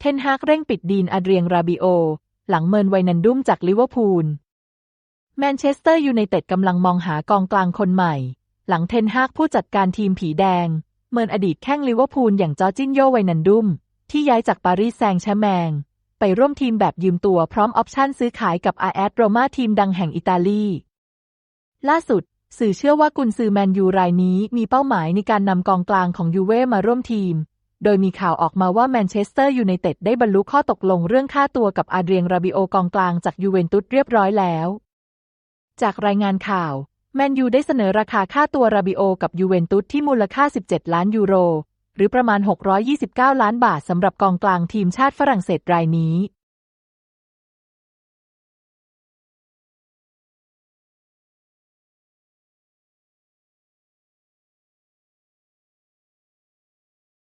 เทนฮากเร่งปิดดีนอาเดรียงราบิโอ หลังเมินไวนันดุมจากลิเวอร์พูล แมนเชสเตอร์ยูไนเต็ดกำลังมองหากองกลางคนใหม่ หลังเทนฮากผู้จัดการทีมผีแดง เมินอดีตแข้งลิเวอร์พูลอย่างจอร์จินโยไวนันดุม ที่ย้ายจากปารีสแซงต์แชร์แมง ไปร่วมทีมแบบยืมตัวพร้อมออปชั่นซื้อขายกับอาแอดโรมาทีมดังแห่งอิตาลี ล่าสุด สื่อเชื่อว่ากุนซือแมนยูรายนี้มีเป้าหมายในการนำกองกลางของยูเว่มาร่วมทีม โดยมีข่าวออกมาว่าแมนเชสเตอร์ยูไนเต็ดได้บรรลุข้อตกลงเรื่องค่าตัวกับอาเดรียงราบิโอกองกลางจากยูเวนตุสเรียบร้อยแล้ว จากรายงานข่าว แมนยูได้เสนอราคาค่าตัวราบิโอกับยูเวนตุสที่มูลค่า 17 ล้านยูโร หรือประมาณ 629 ล้านบาทสำหรับกองกลางทีมชาติฝรั่งเศสรายนี้